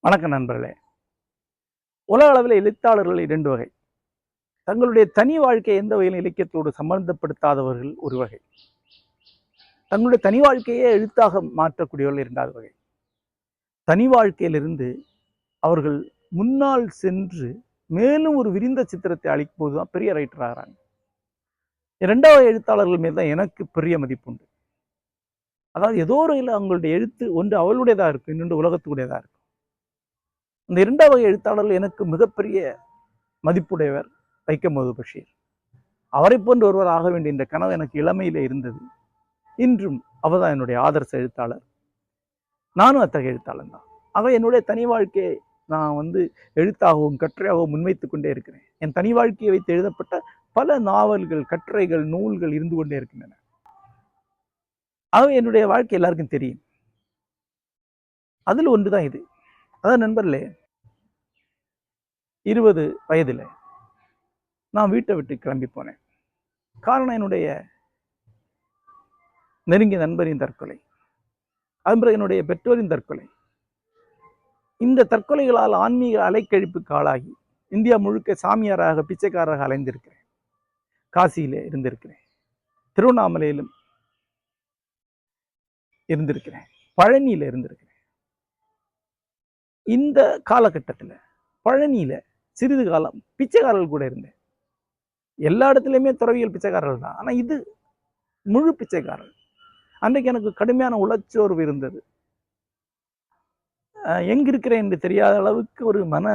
வணக்கம் நண்பர்களே. உலக அளவில் எழுத்தாளர்கள் இரண்டு வகை. தங்களுடைய தனி வாழ்க்கையை எந்த வகையில் இலக்கியத்தோடு சம்பந்தப்படுத்தாதவர்கள் ஒரு வகை. தங்களுடைய தனி வாழ்க்கையே எழுத்தாக மாற்றக்கூடியவர்கள் இரண்டாவது வகை. தனி வாழ்க்கையிலிருந்து அவர்கள் முன்னால் சென்று மேலும் ஒரு விரிந்த சித்திரத்தை அளிக்கும் போது தான் பெரிய ரைட்டர் ஆகிறாங்க. இரண்டாவது எழுத்தாளர்கள் மீது தான் எனக்கு பெரிய மதிப்புண்டு. அதாவது ஏதோ ஒரு இல்லை அவங்களுடைய எழுத்து ஒன்று அவளுடையதாக இருக்கும் இன்னொன்று உலகத்துக்குடையதாக இருக்கும். இந்த இரண்டாவது வகை எழுத்தாளர்கள் எனக்கு மிகப்பெரிய மதிப்புடையவர் வைக்கம் முகமது பஷீர். அவரை போன்ற ஒருவர் ஆக வேண்டிய இந்த கனவு எனக்கு இளமையிலே இருந்தது. இன்றும் அவர் தான் என்னுடைய ஆதர்ச எழுத்தாளர். நானும் அத்தகைய எழுத்தாளர் தான். ஆக என்னுடைய தனி வாழ்க்கையை நான் வந்து எழுத்தாகவும் கட்டுரையாகவும் முன்வைத்து கொண்டே இருக்கிறேன். என் தனி வாழ்க்கையை வைத்து எழுதப்பட்ட பல நாவல்கள் கட்டுரைகள் நூல்கள் இருந்து கொண்டே இருக்கின்றன. அவன் என்னுடைய வாழ்க்கை எல்லாருக்கும் தெரியும். அதில் ஒன்று தான் இது. அதான் நண்பர்களே இருபது வயதில் நான் வீட்டை விட்டு கிளம்பி போனேன். காரணம் என்னுடைய நெருங்கிய நண்பரின் தற்கொலை. அதன் பிறகு என்னுடைய பெற்றோரின் தற்கொலை. இந்த தற்கொலைகளால் ஆன்மீக அலைக்கழிப்புக்கு ஆளாகி இந்தியா முழுக்க சாமியாராக பிச்சைக்காரராக அலைந்திருக்கிறேன். காசியிலே இருந்திருக்கிறேன். திருவண்ணாமலையிலும் இருந்திருக்கிறேன். பழனியில் இருந்திருக்கிறேன். இந்த காலகட்டத்தில் பழனியில் சிறிது காலம் பிச்சைக்காரர்கள் கூட இருந்தேன். எல்லா இடத்துலையுமே துறவியல் பிச்சைக்காரர்கள் தான். ஆனால் இது முழு பிச்சைக்காரர்கள். அன்றைக்கு எனக்கு கடுமையான உளச்சோர்வு இருந்தது. எங்கிருக்கிறேன் எங்க இருக்கிறேன் என்று தெரியாத அளவுக்கு ஒரு மன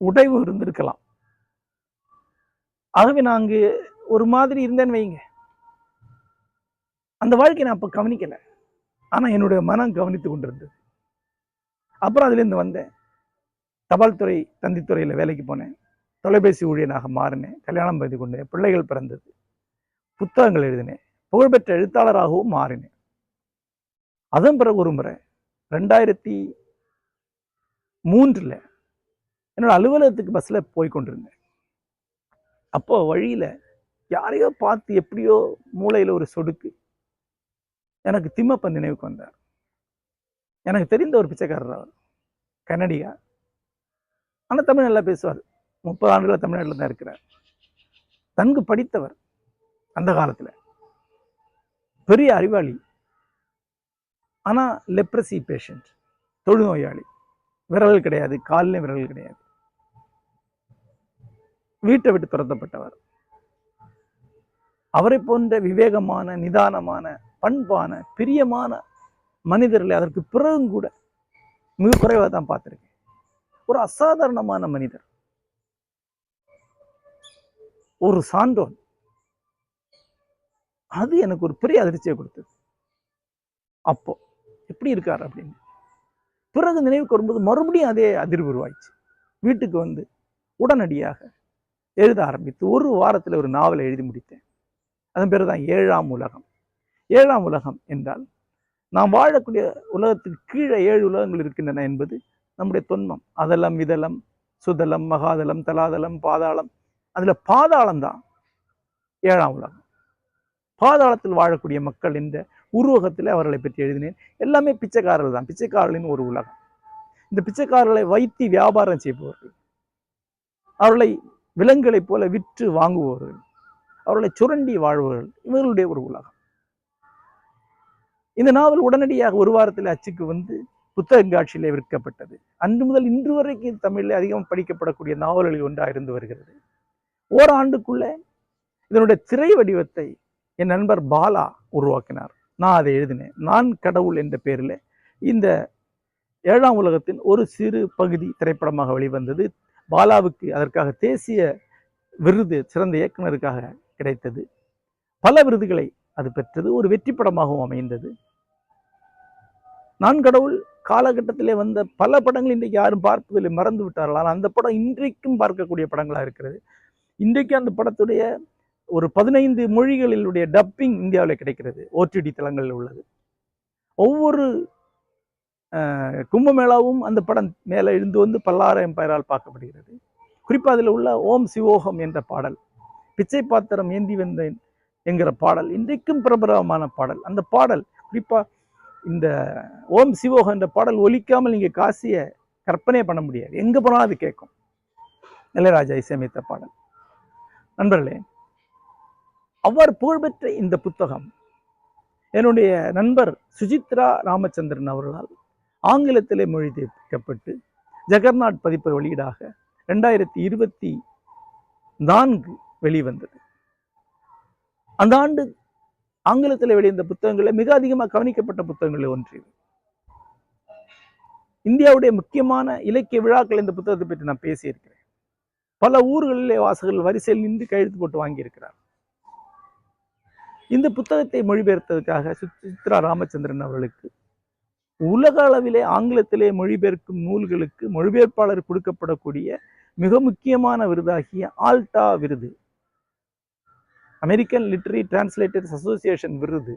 உடைவு இருந்திருக்கலாம். ஆகவே நான் அங்கு ஒரு மாதிரி இருந்தேன்னு வைங்க அந்த வாழ்க்கையை நான் அப்போ கவனிக்கல. ஆனா என்னுடைய மனம் கவனித்து கொண்டிருந்தது. அப்புறம் அதுலேருந்து வந்தேன். தபால் துறை தந்தித்துறையில் வேலைக்கு போனேன். தொலைபேசி ஊழியனாக மாறினேன். கல்யாணம் பண்ணி கொண்டேன். பிள்ளைகள் பிறந்தது. புத்தகங்கள் எழுதினேன். புகழ்பெற்ற எழுத்தாளராகவும் மாறினேன். அதன் பிறகு ஒரு முறை ரெண்டாயிரத்தி மூன்றில் என்னோட அலுவலகத்துக்கு பஸ்ஸில் போய் கொண்டிருந்தேன். அப்போ வழியில் யாரையோ பார்த்து எப்படியோ மூளையில் ஒரு சொடுக்கு. எனக்கு திம்மப்பன் நினைவுக்கு வந்தார். எனக்கு தெரிந்த ஒரு பிச்சைக்காரர் அவர் கன்னடியா ஆனால் தமிழ் நல்லா பேசுவார். முப்பது ஆண்டுகளாக தமிழ்நாட்டில் தான் இருக்கிறார். நன்கு படித்தவர் அந்த காலத்தில். பெரிய அறிவாளி. ஆனால் லெப்ரசி பேஷண்ட் தொழுநோயாளி. விரல்கள் கிடையாது காலில் விரல்கள் கிடையாது. வீட்டை விட்டு துரத்தப்பட்டவர். அவரை போன்ற விவேகமான நிதானமான பண்பான பிரியமான மனிதர்களை அதற்கு பிறகும் கூட மிக குறைவாக தான் பார்த்துருக்கேன். ஒரு அசாதாரணமான மனிதர். ஒரு சான்றோன். அது எனக்கு ஒரு பெரிய அதிர்ச்சியை கொடுத்தது. அப்போ எப்படி இருக்கார் அப்படின்னு. பிறகு நினைவுக்கு வரும்போது மறுபடியும் அதே அதிர்வு உருவாயிடுச்சு. வீட்டுக்கு வந்து உடனடியாக எழுத ஆரம்பித்து ஒரு வாரத்தில் ஒரு நாவலை எழுதி முடித்தேன். அதன் பேர் தான் ஏழாம் உலகம். ஏழாம் உலகம் என்றால் நாம் வாழக்கூடிய உலகத்துக்கு கீழே ஏழு உலகங்கள் இருக்கின்றன என்பது நம்முடைய தொன்மம். அதலம் இதலம் சுதலம் மகாதலம் தலாதலம் பாதாளம். அதில் பாதாளம் தான் ஏழாம் உலகம். பாதாளத்தில் வாழக்கூடிய மக்கள் என்ற உருவகத்தில் அவர்களை பற்றி எழுதினேன். எல்லாமே பிச்சைக்காரர்கள் தான். பிச்சைக்காரர்களின் ஒரு உலகம். இந்த பிச்சைக்காரர்களை வைத்து வியாபாரம் செய்பவர்கள். அவர்களை விலங்குகளைப் போல விற்று வாங்குபவர்கள் அவர்களை சுரண்டி வாழ்பவர்கள் இவர்களுடைய ஒரு உலகம். இந்த நாவல் உடனடியாக ஒரு வாரத்தில் அச்சுக்கு வந்து புத்தகங்காட்சியிலே விற்கப்பட்டது. அன்று முதல் இன்று வரைக்கும் தமிழில் அதிகம் படிக்கப்படக்கூடிய நாவல்களில் ஒன்றாக இருந்து வருகிறது. ஓராண்டுக்குள்ளே இதனுடைய திரை வடிவத்தை என் நண்பர் பாலா உருவாக்கினார். நான் அதை எழுதினேன். நான் கடவுள் என்ற பெயரில் இந்த ஏழாம் உலகத்தின் ஒரு சிறு பகுதி திரைப்படமாக வெளிவந்தது. பாலாவுக்கு அதற்காக தேசிய விருது சிறந்த இயக்குனருக்காக கிடைத்தது. பல விருதுகளை அது பெற்றது. ஒரு வெற்றி படமாகவும் அமைந்தது. நான் கடவுள் காலகட்டத்திலே வந்த பல படங்கள் இன்றைக்கு யாரும் பார்ப்பதில்லை மறந்து விட்டார்கள். ஆனால் அந்த படம் இன்றைக்கும் பார்க்கக்கூடிய படங்களாக இருக்கிறது. இன்றைக்கு அந்த படத்துடைய ஒரு பதினைந்து மொழிகளிலுடைய டப்பிங் இந்தியாவில் கிடைக்கிறது. ஓடிடி தளங்களில் உள்ளது. ஒவ்வொரு கும்பமேளாவும் அந்த படம் மேலே எழுந்து வந்து பல்லாயிரம் பெயரால் பார்க்கப்படுகிறது. குறிப்பாக அதில் உள்ள ஓம் சிவோகம் என்ற பாடல் பிச்சை பாத்திரம் ஏந்தி வந்தேன் என்கிற பாடல் இன்றைக்கும் பிரபலமான பாடல். அந்த பாடல் குறிப்பா இந்த ஓம் சிவோகம் என்ற பாடல் ஒலிக்காமல் நீங்கள் காசியை கற்பனையே பண்ண முடியாது. எங்கே போனாலும் அது கேட்கும். இளையராஜா இசையமைத்த பாடல். நண்பர்களே அவ்வாறு புகழ்பெற்ற இந்த புத்தகம் என்னுடைய நண்பர் சுஜித்ரா ராமச்சந்திரன் அவர்களால் ஆங்கிலத்திலே மொழிபெயர்க்கப்பட்டு ஜெகர்நாட் பதிப்பு வெளியீடாக ரெண்டாயிரத்தி இருபத்தி நான்கு வெளிவந்தது. அந்த ஆண்டு ஆங்கிலத்தில் வெளிவந்த புத்தகங்களில் மிக அதிகமாக கவனிக்கப்பட்ட புத்தகங்களில் ஒன்று இந்தியாவுடைய முக்கியமான இலக்கிய விழாக்கள் இந்த புத்தகத்தை பற்றி நான் பேசியிருக்கிறேன். பல ஊர்களிலே வாசகர்கள் வரிசையில் நின்று கையெழுத்து போட்டு வாங்கியிருக்கிறார். இந்த புத்தகத்தை மொழிபெயர்த்ததுக்காக சுசித்ரா ராமச்சந்திரன் அவர்களுக்கு உலக அளவிலே ஆங்கிலத்திலே மொழிபெயர்க்கும் நூல்களுக்கு மொழிபெயர்ப்பாளர் கொடுக்கப்படக்கூடிய மிக முக்கியமான விருதாகிய ஆல்டா விருது. அமெரிக்கன் லிட்டரி டிரான்ஸ்லேட்டர்ஸ் அசோசியேஷன் விருது.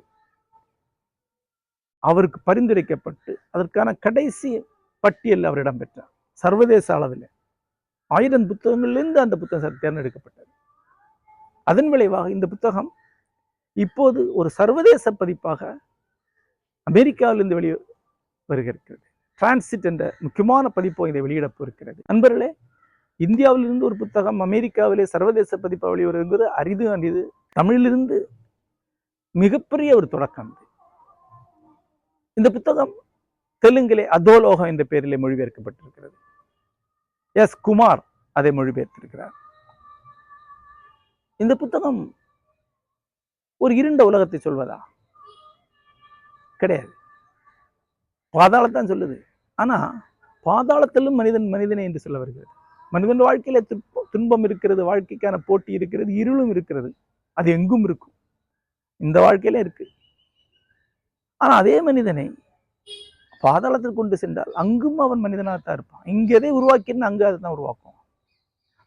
அவருக்கு பரிந்துரைக்கப்பட்டு அதற்கான கடைசி பட்டியல் அவர் இடம்பெற்றார். சர்வதேச அளவில். ஆயிரம் புத்தகங்களிலிருந்து அந்த புத்தகம் தேர்ந்தெடுக்கப்பட்டது. அதன் விளைவாக இந்த புத்தகம் இப்போது ஒரு சர்வதேச பதிப்பாக அமெரிக்காவிலிருந்து வெளியே வருகிறது. டிரான்சிட் என்ற முக்கியமான பதிப்பு இதை வெளியிட இருக்கிறது நண்பர்களே இந்தியாவிலிருந்து ஒரு புத்தகம் அமெரிக்காவிலே சர்வதேச பதிப்பாக வெளிவரும் அரிது அரிது. தமிழிலிருந்து மிகப்பெரிய ஒரு தொடக்கம் இது. இந்த புத்தகம் தெலுங்கிலே அதோலோகம் என்ற பெயரிலே மொழிபெயர்க்கப்பட்டிருக்கிறது. எஸ். குமார் அதை மொழிபெயர்த்திருக்கிறார். இந்த புத்தகம் ஒரு இருண்ட உலகத்தை சொல்வதா? கிடையாது. பாதாளத்தான் சொல்லுது. ஆனால் பாதாளத்திலும் மனிதன் மனிதனே என்று சொல்ல வருகிறது. மனிதன் வாழ்க்கையில துன்பம் துன்பம் இருக்கிறது வாழ்க்கைக்கான போட்டி இருக்கிறது இருளும் இருக்கிறது. அது எங்கும் இருக்கும். இந்த வாழ்க்கையில இருக்கு. ஆனால் அதே மனிதனை பாதாளத்தில் கொண்டு சென்றால் அங்கும் அவன் மனிதனாகத்தான் இருப்பான். இங்கே எதை உருவாக்கின்னு அங்கே அதை தான் உருவாக்கும்.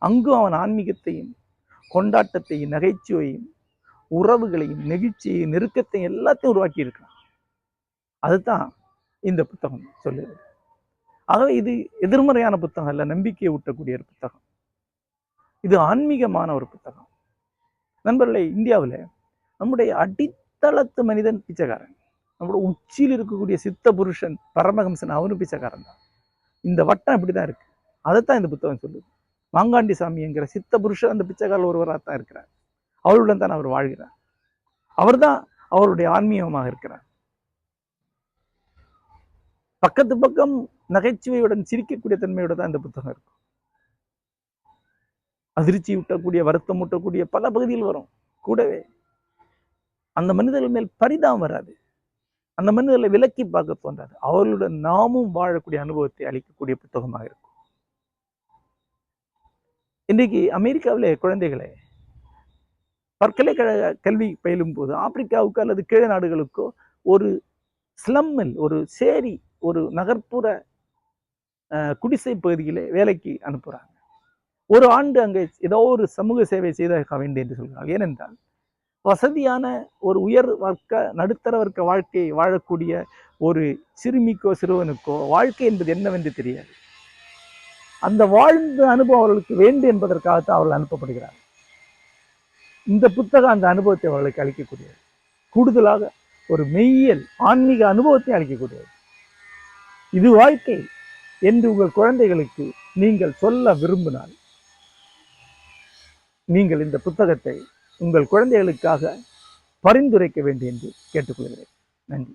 அங்கும் அவன் ஆன்மீகத்தையும் கொண்டாட்டத்தையும் நகைச்சுவையும் உறவுகளையும் நெகிழ்ச்சியையும் நெருக்கத்தையும் எல்லாத்தையும் உருவாக்கி இருக்கான் அதுதான் இந்த புத்தகம் சொல்லுது. ஆகவே இது எதிர்மறையான புத்தகம் அல்ல நம்பிக்கையை ஊட்டக்கூடிய ஒரு புத்தகம். இது ஆன்மீகமான ஒரு புத்தகம். நண்பர்களே இந்தியாவில் நம்முடைய அடித்தளத்து மனிதன் பிச்சைக்காரன். நம்மளோட உச்சியில் இருக்கக்கூடிய சித்த புருஷன் பரமஹம்சன் அவரும் பிச்சைக்காரன் தான். இந்த வட்டம் இப்படி தான் இருக்கு. அதைத்தான் இந்த புத்தகம் சொல்லுது. மாங்காண்டி சாமிங்கிற சித்த புருஷன் அந்த பிச்சைக்காரர் ஒருவராக தான் இருக்கிறார். அவருடன் தான் அவர் வாழ்கிறார். அவர்தான் அவருடைய ஆன்மீகமாக இருக்கிறார். பக்கத்து பக்கம் நகைச்சுவையுடன் சிரிக்கக்கூடிய தன்மையோட தான் இந்த புத்தகம் இருக்கும். அதிர்ச்சி ஊட்டக்கூடிய வருத்தம் ஊட்டக்கூடிய பல பகுதியில் வரும். கூடவே அந்த மனிதர்கள் மேல் பரிதாபம் வராது. அந்த மனிதர்களை விலக்கி பார்க்க தோன்றாது. அவர்களுடன் நாமும் வாழக்கூடிய அனுபவத்தை அளிக்கக்கூடிய புத்தகமாக இருக்கும். இன்றைக்கு அமெரிக்காவிலே குழந்தைகளை பல்கலைக்கழக கல்வி பயிலும் போது ஆப்பிரிக்காவுக்கு அல்லது கீழ நாடுகளுக்கோ ஒரு ஸ்லம்மில் ஒரு சேரி ஒரு நகர்ப்புற அஹ், குடிசை பகுதியிலே வேலைக்கு அனுப்புகிறாங்க ஒரு ஆண்டு அங்கே ஏதோ ஒரு சமூக சேவை செய்தாக வேண்டும் என்று சொல்கிறார்கள். ஏனென்றால் வசதியான ஒரு உயர் வர்க்க நடுத்தர வர்க்க வாழ்க்கையை வாழக்கூடிய ஒரு சிறுமிக்கோ சிறுவனுக்கோ வாழ்க்கை என்பது என்னவென்று தெரியாது. அந்த வாழ்ந்த அனுபவம் அவர்களுக்கு வேண்டும் என்பதற்காகத்தான் அவர்கள் அனுப்பப்படுகிறார் இந்த புத்தகம் அந்த அனுபவத்தை அவர்களுக்கு அளிக்கக்கூடியது. கூடுதலாக ஒரு மெய்யியல் ஆன்மீக அனுபவத்தை அளிக்கக்கூடியது. இது வாழ்க்கை என்று உங்கள் குழந்தைகளுக்கு நீங்கள் சொல்ல விரும்பினால் நீங்கள் இந்த புத்தகத்தை உங்கள் குழந்தைகளுக்காக பரிந்துரைக்க வேண்டும் என்று கேட்டுக்கொள்கிறேன். நன்றி.